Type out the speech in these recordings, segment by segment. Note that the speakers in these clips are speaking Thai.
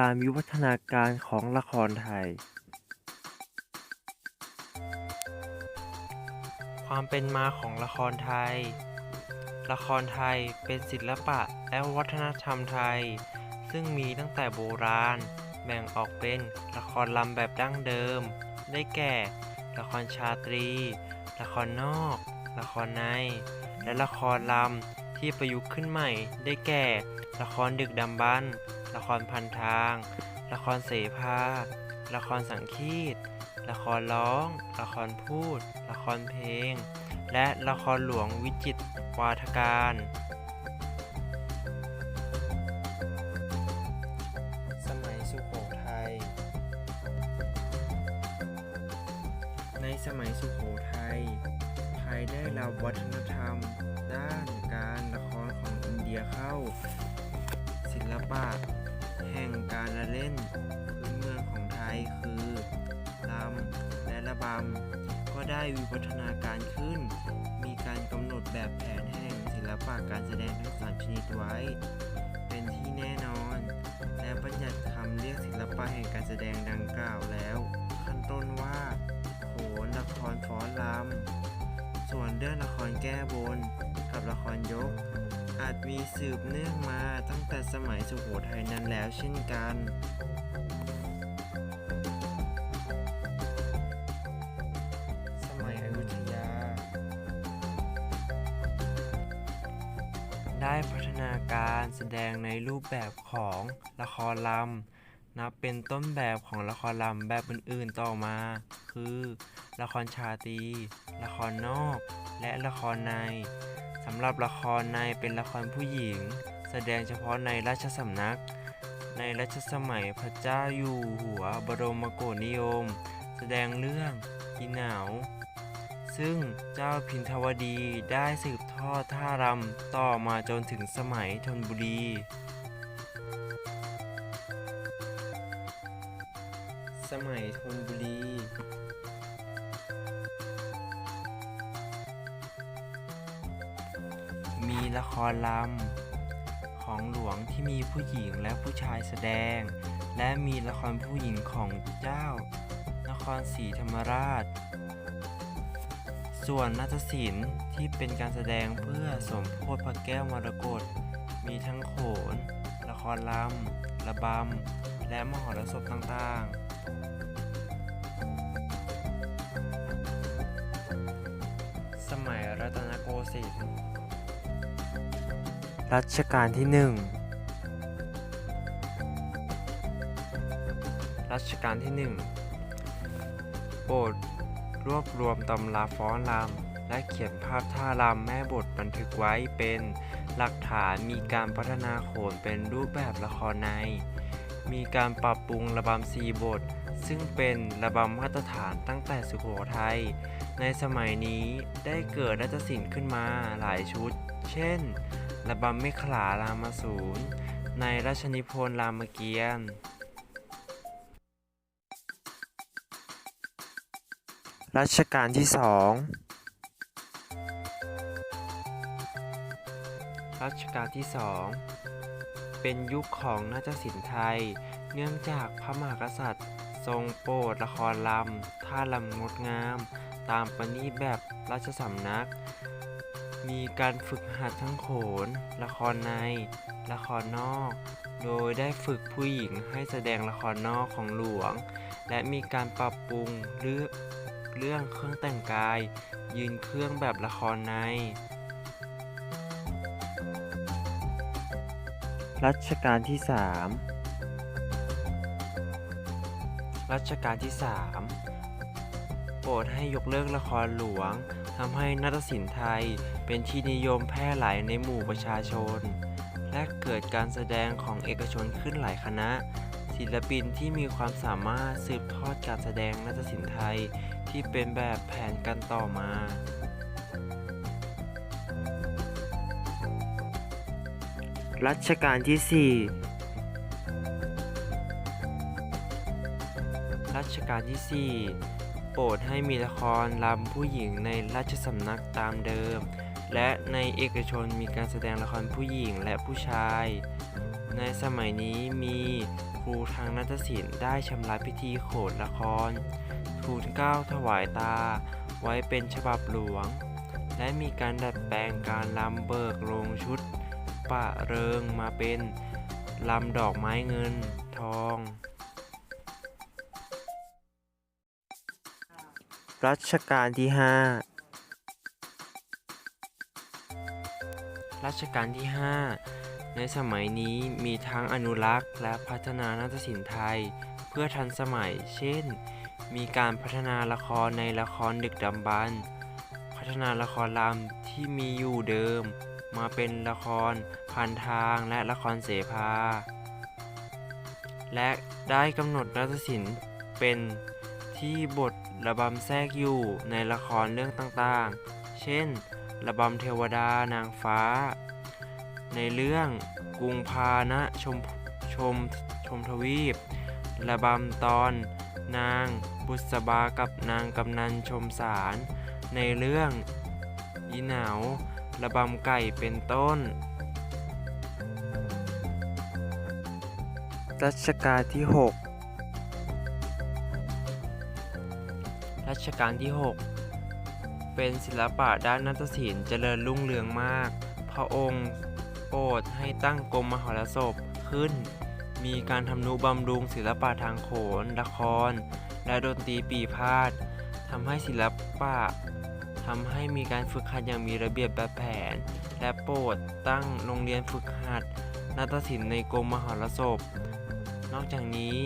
การวิวัฒนาการของละครไทย ความเป็นมาของละครไทย ละครไทยเป็นศิลปะและวัฒนธรรมไทย ซึ่งมีตั้งแต่โบราณ แบ่งออกเป็นละครลำแบบดั้งเดิม ได้แก่ ละครชาตรี ละครนอก ละครใน และละครลำที่ประยุกต์ขึ้นใหม่ ได้แก่ ละครดึกดำบรรพ์ ละครพันทาง ละครเสภา ละครสังคีต ละครร้อง ละครพูด ละครเพลง และละครหลวงวิจิตรวาทการสมัยสุโขทัยในสมัยสุโขทัย ไทยได้รับวัฒนธรรม ด้านการละครของอินเดียเข้า ศิลปะ การละเล่นพื้นเมืองของไทยคือลำและระบำก็ได้วิวัฒนาการขึ้น มีการกำหนดแบบแผนแห่งศิลปะการแสดงทั้งสามชนิดไว้ เป็นที่แน่นอน และบัญญัติคำเรียกศิลปะแห่งการแสดงดังกล่าวแล้ว ขั้นต้นว่าโขนละครฟ้อนลำส่วนเรื่องละครแก้บนกับละครยก อาจมีสืบเนื่องมาตั้งแต่สมัยสุโขทัยนั้นแล้วเช่นกันสมัยอยุธยาได้พัฒนาการแสดงในรูปแบบของละครลำนับเป็นต้นแบบของละครลำแบบอื่นๆต่อมา คือ ละครชาตรีละครนอก และละครใน สำหรับละครในเป็นละครผู้หญิง แสดงเฉพาะในราชสำนัก ในรัชสมัยพระเจ้าอยู่หัวบรมโกศนิยม แสดงเรื่องอีหนาว ซึ่งเจ้าพินทวดีได้สืบทอดท่ารำต่อมาจนถึงสมัยธนบุรีสมัยธนบุรี ละครลำของหลวงที่มีผู้หญิงและผู้ชายแสดง และมีละครผู้หญิงของเจ้านครศรีธรรมราช ส่วนนาฏศิลป์ที่เป็นการแสดงเพื่อสมโพธิพระแก้วมรกตมีทั้งโขน ละครลำระบำ และมหรสพต่างๆสมัยรัตนโกสินทร์ รัชกาลที่หนึ่งรัชกาลที่หนึ่งโปรดรวบรวมตำราฟ้อนรำและเขียนภาพท่ารำแม่บทบันทึกไว้เป็นหลักฐานมีการพัฒนาโขนเป็นรูปแบบละครใน มีการปรับปรุงระบำสีบท ซึ่งเป็นระบำมาตรฐานตั้งแต่สุโขทัย ในสมัยนี้ได้เกิดรัตศิลป์ขึ้นมาหลายชุด เช่น ระบำเมขลารามสูรในราชนิพนธ์รามเกียรติ์รัชกาลที่สองรัชกาลที่สองเป็นยุคของนาฏศิลป์ไทย เนื่องจากพระมหากษัตริย์ ทรงโปรดละครลำท่ารำงดงาม ตามประณีตแบบราชสำนัก มีการฝึกหัดทั้งโขน ละครใน ละครนอก โดยได้ฝึกผู้หญิงให้แสดงละครนอกของหลวง และมีการปรับปรุงเรื่องเรื่องเครื่องแต่งกาย ยืนเครื่องแบบละครใน รัชกาลที่สามรัชกาลที่ 3 โปรดให้ยกเลิกละครหลวง ทำให้นาฏศิลป์ไทยเป็นที่นิยมแพร่หลายในหมู่ประชาชน และเกิดการแสดงของเอกชนขึ้นหลายคณะ ศิลปินที่มีความสามารถสืบทอดการแสดงนาฏศิลป์ไทยที่เป็นแบบแผนกันต่อมารัชกาลที่สี่รัชกาลที่ 4 โปรดให้มีละครลำผู้หญิงในราชสำนักตามเดิม และในเอกชนมีการแสดงละครผู้หญิงและผู้ชาย ในสมัยนี้มีครูทางนาฏศิลป์ได้ชำระพิธีโขนละคร ทูลเก้าถวายตา ไว้เป็นฉบับหลวง และมีการดัดแปลงการลำเบิกลงชุดปะเริงมาเป็นลำดอกไม้เงินทอง รัชกาลที่ห้ารัชกาลที่ 5 ในสมัยนี้มีทั้งอนุรักษ์และพัฒนานาฏศิลป์ไทย เพื่อทันสมัย เช่น มีการพัฒนาละครในละครดึกดำบรรพ์พัฒนาละครลำที่มีอยู่เดิม มาเป็นละครพันทางและละครเสภา และได้กำหนดนาฏศิลป์เป็นที่บท ระบำแทรกอยู่ในละครเรื่องต่างๆ เช่น ระบำเทวดานางฟ้า ในเรื่องกรุงพานะชมชมชมทวีป ระบำตอนนางบุษบากับนางกำนันชมสาร ในเรื่องอีหนาวระบำไก่เป็นต้น รัชกาลที่ 6 รัชกาลที่ 6 เป็นศิลปะด้านนาฏศิลป์เจริญรุ่งเรืองมาก พระองค์โปรดให้ตั้งกรมมหรสพขึ้น มีการทำนุบำรุงศิลปะทางโขน ละคร และดนตรีปีพาดทำให้ศิลปะทำให้มีการฝึกหัดอย่างมีระเบียบแบบแผน และโปรดตั้งโรงเรียนฝึกหัดนาฏศิลป์ในกรมมหรสพ นอกจากนี้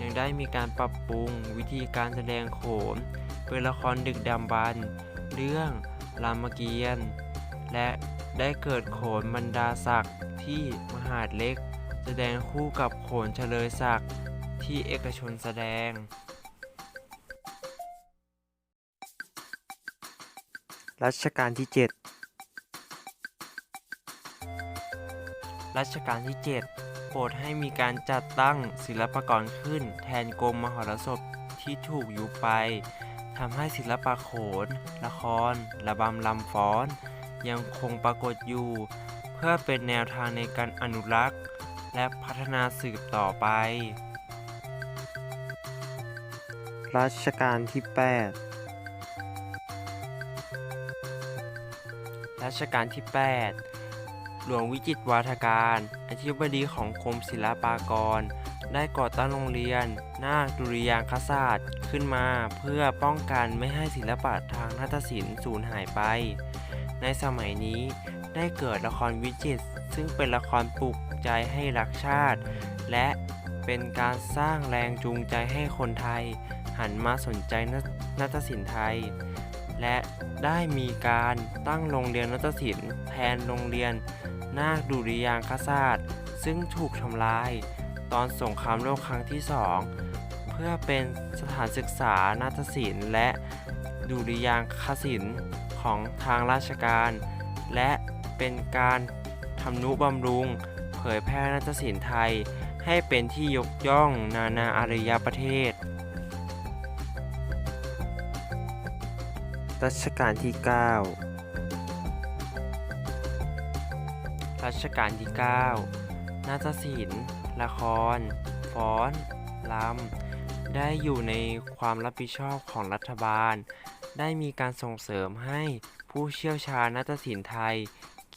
ยังได้มีการปรับปรุงวิธีการแสดงโขน เป็นละครดึกดำบรรพ์เรื่องรามเกียรติ์และได้เกิดโขนบรรดาศักดิ์ที่มหาดเล็ก แสดงคู่กับโขนเฉลยศักดิ์ที่เอกชนแสดง รัชกาลที่เจ็ดรัชกาลที่ 7 โปรดให้มีการจัดตั้งศิลปากรขึ้นแทนกรมมหรสพที่ถูกยุบไป ทำให้ศิลปะโขน ละคร ระบำลำฟ้อน ยังคงปรากฏอยู่ เพื่อเป็นแนวทางในการอนุรักษ์ และพัฒนาสืบต่อไป รัชกาลที่แปดรัชกาลที่ 8 หลวงวิจิตรวาทการ อธิบดีของกรมศิลปากร ได้ก่อตั้งโรงเรียน นาคดุริยางคศาสตร์ขึ้นมาเพื่อป้องกันไม่ให้ศิลปะทางนาฏศิลป์สูญหายไป ในสมัยนี้ได้เกิดละครวิจิตรซึ่งเป็นละครปลุกใจให้รักชาติ และเป็นการสร้างแรงจูงใจให้คนไทย หันมาสนใจนาฏศิลป์ไทย และได้มีการตั้งโรงเรียนนาฏศิลป์แทนโรงเรียนนาคดุริยางคศาสตร์ ซึ่งถูกทำลาย ตอนสงครามโลกครั้งที่สองเพื่อเป็นสถานศึกษานาฏศิลป์ และดุริยางคศิลป์ของทางราชการ และเป็นการทำนุบำรุง เผยแพร่นาฏศิลป์ไทย ให้เป็นที่ยกย่องนานาอารยประเทศ รัชกาลที่เก้ารัชกาลที่ 9 นาฏศิลป์ ละคร ฟ้อนลำ ได้อยู่ในความรับผิดชอบของรัฐบาล ได้มีการส่งเสริมให้ผู้เชี่ยวชาญนาฏศิลป์ไทย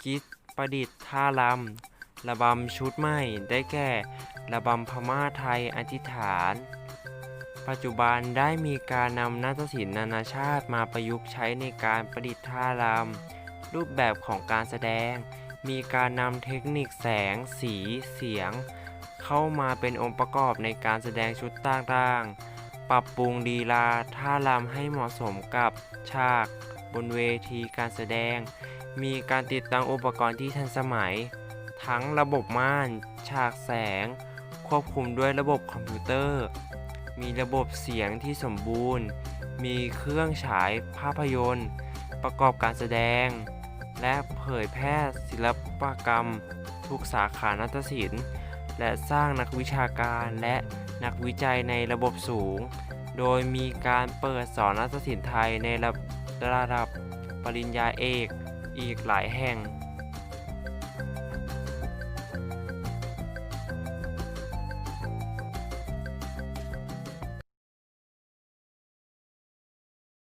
คิดประดิษฐ์ท่าลำ ระบำชุดใหม่ ได้แก่ ระบำพม่าไทยอธิษฐาน ปัจจุบันได้มีการนำนาฏศิลป์นานาชาติมาประยุกต์ใช้ในการประดิษฐ์ท่ารำรูปแบบของการแสดง มีการนำเทคนิคแสง สี เสียง เข้ามาเป็นองค์ประกอบในการแสดงชุดต่างๆ ปรับปรุงดีลาท่ารำให้เหมาะสมกับฉาก บนเวทีการแสดง มีการติดตั้งอุปกรณ์ที่ทันสมัย ทั้งระบบม่าน ฉากแสง ควบคุมด้วยระบบคอมพิวเตอร์ มีระบบเสียงที่สมบูรณ์ มีเครื่องฉายภาพยนตร์ ประกอบการแสดง และเผยแพร่ศิลปกรรม ทุกสาขานาฏศิลป์ และสร้างนักวิชาการและนักวิจัยในระบบสูง โดยมีการเปิดสอนนักศิลป์ไทยในระระดับปริญญาเอกอีกหลายแห่ง